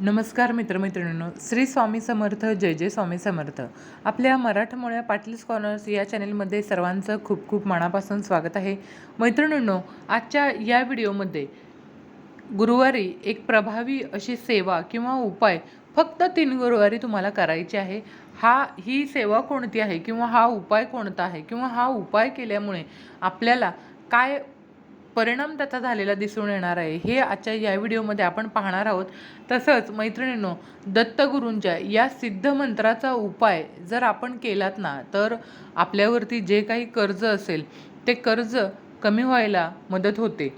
नमस्कार मित्रमैत्रिणींनो श्री स्वामी समर्थ जय जय स्वामी समर्थ. आपल्या मराठमोळ्या पाटील स्कॉलर्स या चॅनलमध्ये सर्वांचं खूप खूप मनापासून स्वागत आहे. मैत्रिणींनो आजच्या या व्हिडिओमध्ये गुरुवारी एक प्रभावी अशी सेवा किंवा उपाय फक्त तीन गुरुवारी तुम्हाला करायची आहे. हा ही सेवा कोणती आहे किंवा हा उपाय कोणता आहे किंवा हा उपाय केल्यामुळे आपल्याला काय परिणाम त्याचा झालेला दिसून येणार आहे. हे आजच्या या व्हिडिओमध्ये आपण पाहणार आहोत. तसंच मैत्रिणींनो दत्तगुरूंच्या या सिद्ध मंत्राचा उपाय जर आपण केलात ना तर आपल्यावरती जे काही कर्ज असेल ते कर्ज कमी व्हायला मदत होते.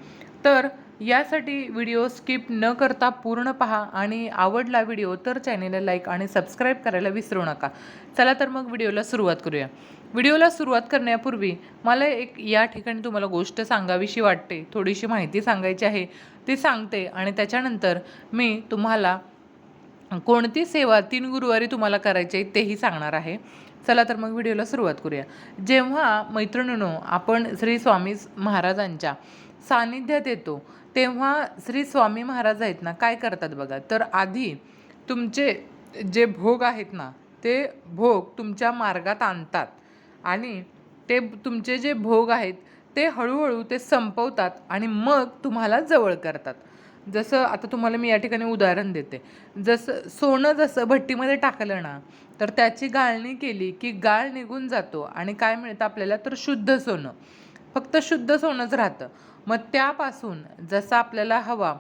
तर यासाठी व्हिडिओ स्किप न करता पूर्ण पहा आणि आवडला व्हिडिओ तर चॅनेलला लाईक आणि सबस्क्राईब करायला विसरू नका. चला तर मग व्हिडिओला सुरुवात करूया. व्हिडिओला सुरुवात करण्यापूर्वी मला एक या ठिकाणी तुम्हाला गोष्ट सांगावीशी वाटते. थोडीशी माहिती सांगायची आहे. ती सांगते आणि त्याच्यानंतर मी तुम्हाला कोणती सेवा तीन गुरुवारी तुम्हाला करायची आहे तेही सांगणार आहे. चला तर मग व्हिडिओला सुरुवात करूया. जेव्हा मैत्रिणीनो आपण श्री स्वामी महाराजांच्या सानिध्यात येतो तेव्हा श्री स्वामी महाराज आहेत ना काय करतात बघा तर आधी तुमचे जे भोग आहेत ना ते भोग तुमच्या मार्गात आणतात आणि ते तुमचे जे भोग आहेत ते हळूहळू ते संपवतात आणि मग तुम्हाला जवळ करतात. जसं आता तुम्हाला मी या ठिकाणी उदाहरण देते. जसं सोनं जसं भट्टीमध्ये टाकलं ना तर त्याची गाळणी केली की गाळ निघून जातो आणि काय मिळतं आपल्याला? तर शुद्ध सोनं. फक्त शुद्ध सोनंच राहतं. मग त्यापासून जसं आपल्याला हवा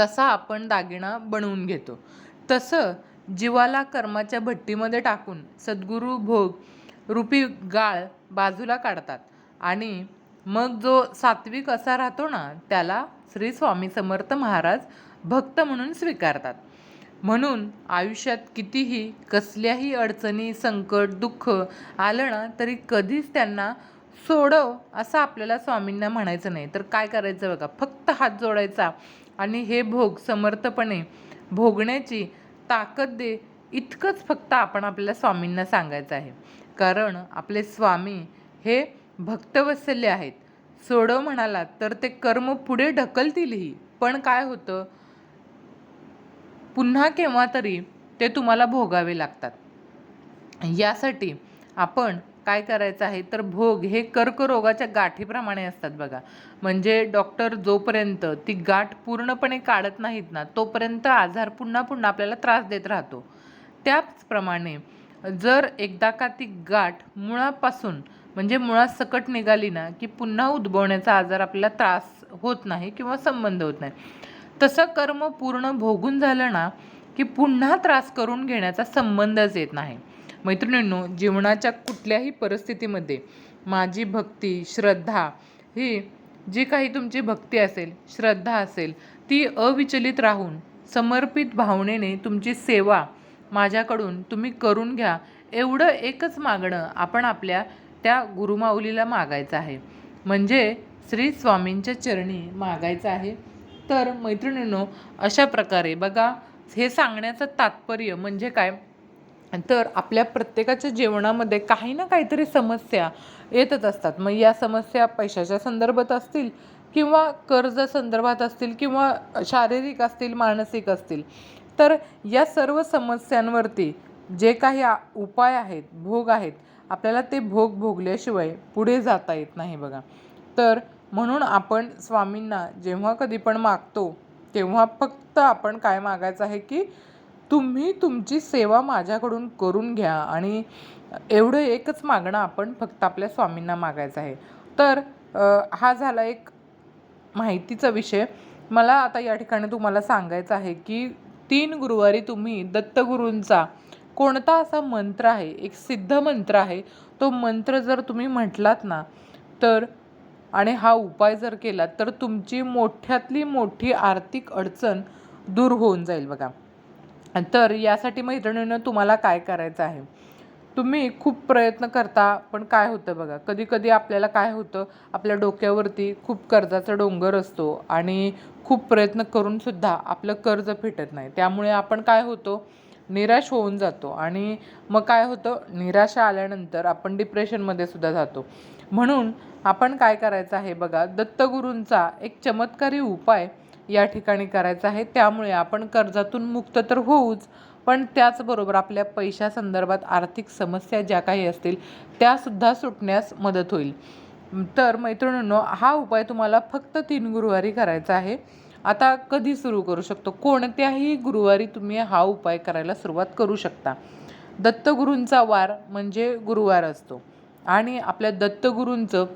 तसा आपण दागिना बनवून घेतो. तसं जीवाला कर्माच्या भट्टीमध्ये टाकून सद्गुरू भोग रूपी गाळ बाजूला काढतात. आणि मग जो सात्विक असा राहतो ना त्याला श्री स्वामी समर्थ महाराज भक्त म्हणून स्वीकारतात. म्हणून आयुष्यात कितीही कसल्याही अडचणी संकट दुःख आलं ना तरी कधीच त्यांना सोडव असं आपल्याला स्वामींना म्हणायचं नाही. तर काय करायचं बघा? फक्त हात जोडायचा आणि हे भोग समर्थपणे भोगण्याची ताकद दे इतकंच फक्त आपण आपल्या स्वामींना सांगायचं आहे. कारण आपले स्वामी हे भक्तवत्सल्य आहेत. सोडव म्हणालात तर ते कर्म पुढे ढकलतीलही. पण काय होतं? पुन्हा केव्हा तरी ते तुम्हाला भोगावे लागतात. यासाठी आपण काय करायचं आहे? तर भोग हे कर्करोगाच्या गाठीप्रमाणे असतात बघा. म्हणजे डॉक्टर जोपर्यंत ती गाठ पूर्णपणे काढत नाहीत ना तोपर्यंत आजार पुन्हा पुन्हा आपल्याला त्रास देत राहतो. त्याचप्रमाणे जर एकदा का ती गाठ मुळापासून म्हणजे मुळात सकट निघाली ना की पुन्हा उद्भवण्याचा आजार आपल्याला त्रास होत नाही किंवा संबंध होत नाही. तसं कर्म पूर्ण भोगून झालं ना की पुन्हा त्रास करून घेण्याचा संबंधच येत नाही. मैत्रिणींनो जीवनाच्या कुठल्याही परिस्थितीमध्ये माझी भक्ती श्रद्धा ही जी काही तुमची भक्ती असेल श्रद्धा असेल ती अविचलित राहून समर्पित भावनेने तुमची सेवा माझ्याकडून तुम्ही करून घ्या एवढं एकच मागणं आपण आपल्या त्या गुरुमाऊलीला मागायचं आहे. म्हणजे श्री स्वामींच्या चरणी मागायचं आहे. तर मैत्रिणींनो अशा प्रकारे बघा हे सांगण्याचं तात्पर्य म्हणजे काय? तर आपल्या प्रत्येकाच्या जीवनामध्ये काही ना काहीतरी समस्या येतच असतात. मग या समस्या पैशाच्या संदर्भात असतील किंवा कर्ज संदर्भात असतील किंवा शारीरिक असतील मानसिक असतील. तर या सर्व समस्यांवरती जे काही उपाय आहेत भोग आहेत आपल्याला ते भोग भोगल्याशिवाय पुढे जाता येत नाही बघा. तर म्हणून आपण स्वामींना जेव्हा कधी पण मागतो तेव्हा फक्त आपण काय मागायचं आहे की तुम्ही तुमची सेवा माझ्याकडून करून घ्या आणि एवढं एकच मागणं आपण फक्त आपल्या स्वामींना मागायचं आहे. तर हा झाला एक माहितीचा विषय. मला आता या ठिकाणी तुम्हाला सांगायचं आहे की तीन गुरुवारी तुम्ही दत्तगुरूंचा कोणता असा मंत्र आहे एक सिद्ध मंत्र आहे तो मंत्र जर तुम्ही म्हटलात ना तर आणि हा उपाय जर केला तर तुमची मोठ्यातली मोठी आर्थिक अडचण दूर होऊन जाईल बघा. तर यासाठी मैत्रिणीनं तुम्हाला काय करायचं आहे? तुम्ही खूप प्रयत्न करता पण काय होतं बघा कधी कधी आपल्याला काय होतं आपल्या डोक्यावरती खूप कर्जाचा डोंगर असतो आणि खूप प्रयत्न करूनसुद्धा आपलं कर्ज फिटत नाही. त्यामुळे आपण काय होतो निराश होऊन जातो आणि मग काय होतं? निराशा आल्यानंतर आपण डिप्रेशनमध्ये सुद्धा जातो. म्हणून आपण काय करायचं आहे बघा दत्तगुरूंचा एक चमत्कारी उपाय या ठिकाणी करायचा आहे. त्यामुळे आपण कर्जातून मुक्त तर होऊच पण त्याचबरोबर आपल्या पैशासंदर्भात आर्थिक समस्या ज्या काही असतील त्यासुद्धा सुटण्यास मदत होईल. तर मैत्रिणींनो हा उपाय तुम्हाला फक्त तीन गुरुवारी करायचा आहे. आता कधी सुरू करू शकतो? कोणत्याही गुरुवारी तुम्ही हा उपाय करायला सुरुवात करू शकता. दत्तगुरूंचा वार म्हणजे गुरुवार असतो. आणि आपल्या दत्तगुरूंचं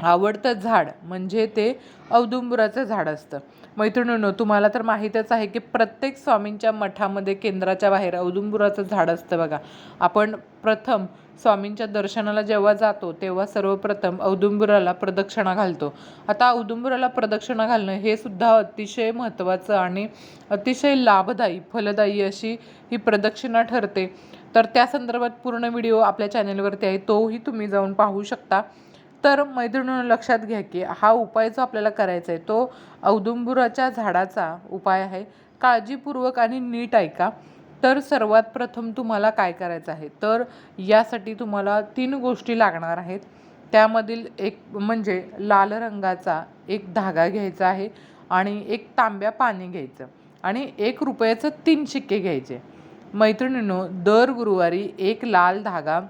आवडतं झाड म्हणजे ते औदुंबराचं झाड असतं. मैत्रिणींनो तुम्हाला तर माहीतच आहे की प्रत्येक स्वामींच्या मठामध्ये केंद्राच्या बाहेर औदुंबुराचं झाड असतं बघा. आपण प्रथम स्वामींच्या दर्शनाला जेव्हा जातो तेव्हा सर्वप्रथम औदुंबुराला प्रदक्षिणा घालतो. आता औदुंबुराला प्रदक्षिणा घालणं हे सुद्धा अतिशय महत्त्वाचं आणि अतिशय लाभदायी फलदायी अशी ही प्रदक्षिणा ठरते. तर त्या संदर्भात पूर्ण व्हिडिओ आपल्या चॅनेलवरती आहे तोही तुम्ही जाऊन पाहू शकता. तर मैत्रिणीनं लक्षात घ्या की हा उपाय जो आपल्याला करायचा आहे तो औदुंबुराच्या झाडाचा उपाय आहे. काळजीपूर्वक आणि नीट ऐका. तर सर्वात प्रथम तुम्हाला काय करायचं आहे? तर यासाठी तुम्हाला तीन गोष्टी लागणार आहेत. त्यामधील एक म्हणजे लाल रंगाचा एक धागा घ्यायचा आहे आणि एक तांब्या पाणी घ्यायचं आणि एक रुपयाचं तीन शिक्के घ्यायचे. मैत्रिणींनो दर गुरुवारी एक लाल धागा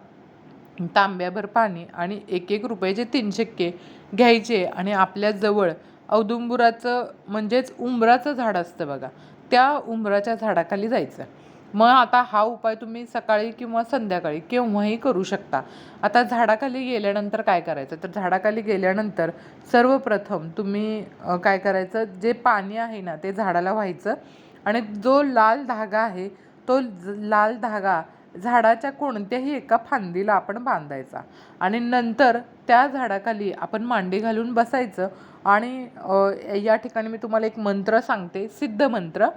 तांब्याभर पाणी आणि एक एक रुपयाचे तीन शिक्के घ्यायचे आणि आपल्याजवळ औदुंबुराचं म्हणजेच उंबराचं झाड असतं बघा त्या उंबराच्या झाडाखाली जायचं. मग आता हा उपाय तुम्ही सकाळी किंवा संध्याकाळी केव्हाही करू शकता. आता झाडाखाली गेल्यानंतर काय करायचं? तर झाडाखाली गेल्यानंतर सर्वप्रथम तुम्ही काय करायचं? जे पाणी आहे ना ते झाडाला व्हायचं आणि जो लाल धागा आहे तो लाल धागा झाडाच्या कोणत्याही एका फांदीला आपण बांधायचा. आणि नंतर त्या झाडाखाली आपण मांडी घालून बसायचं. आणि या ठिकाणी मी तुम्हाला एक मंत्र सांगते. सिद्ध मंत्र.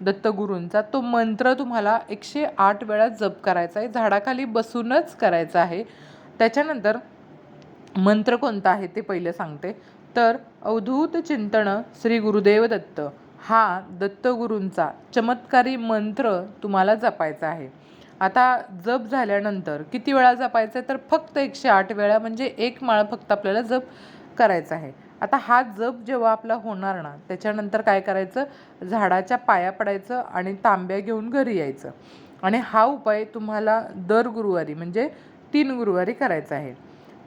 दत्तगुरूंचा तो मंत्र तुम्हाला एकशे आठ वेळा जप करायचा आहे. झाडाखाली बसूनच करायचा आहे. त्याच्यानंतर मंत्र कोणता आहे ते पहिले सांगते. तर अवधूत चिंतन श्री गुरुदेव दत्त. हा दत्तगुरूंचा चमत्कारी मंत्र तुम्हाला जपायचा आहे. आता जप झाल्यानंतर किती वेळा जपायचं आहे तर फक्त एकशे आठ वेळा म्हणजे एक माळ फक्त आपल्याला जप करायचा आहे. आता हा जप जेव्हा आपला होणार ना त्याच्यानंतर काय करायचं? झाडाच्या पाया पडायचं आणि तांब्या घेऊन घरी यायचं. आणि हा उपाय तुम्हाला दर गुरुवारी म्हणजे तीन गुरुवारी करायचा आहे.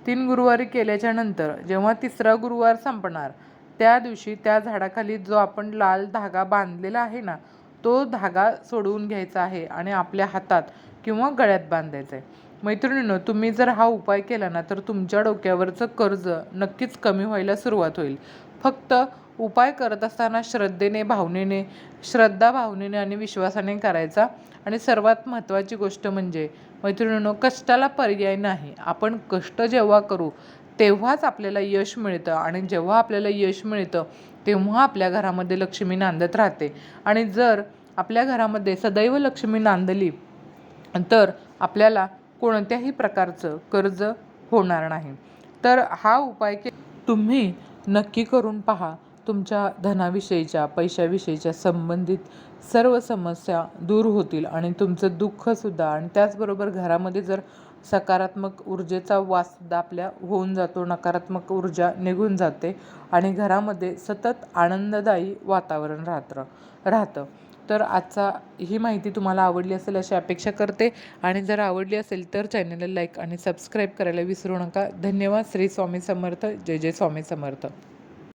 तीन गुरुवारी केल्याच्यानंतर जेव्हा तिसरा गुरुवार संपणार त्या दिवशी त्या झाडाखाली जो आपण लाल धागा बांधलेला आहे ना तो धागा सोडवून घ्यायचा आहे आणि आपल्या हातात किंवा गळ्यात बांधायचं आहे मैत्रिणीनं तुम्ही जर हा उपाय केला ना तर तुमच्या डोक्यावरचं कर्ज नक्कीच कमी व्हायला सुरुवात होईल. फक्त उपाय करत असताना श्रद्धेने भावनेने श्रद्धा भावनेने आणि विश्वासाने करायचा. आणि सर्वात महत्त्वाची गोष्ट म्हणजे मैत्रिणीनं कष्टाला पर्याय नाही. आपण कष्ट जेव्हा करू तेव्हाच आपल्याला यश मिळतं. आणि जेव्हा आपल्याला यश मिळतं तेव्हा आपल्या घरामध्ये लक्ष्मी नांदत राहते. आणि जर आपल्या घरामध्ये सदैव लक्ष्मी नांदली तर आपल्याला कोणत्याही प्रकारचं कर्ज होणार नाही. तर हा उपाय के तुम्ही नक्की करून पहा तुमच्या धनाविषयीच्या पैशाविषयीच्या संबंधित सर्व समस्या दूर होतील आणि तुमचं दुःखसुद्धा आणि त्याचबरोबर घरामध्ये जर सकारात्मक ऊर्जेचा वाससुद्धा आपल्या होऊन जातो नकारात्मक ऊर्जा निघून जाते आणि घरामध्ये सतत आनंददायी वातावरण राहतं राहतं. तर आजचा ही माहिती तुम्हाला आवडली असेल अशी अपेक्षा करते आणि जर आवडली असेल तर चॅनलला लाईक आणि सबस्क्राईब करायला विसरू नका. धन्यवाद. श्री स्वामी समर्थ. जय जय स्वामी समर्थ.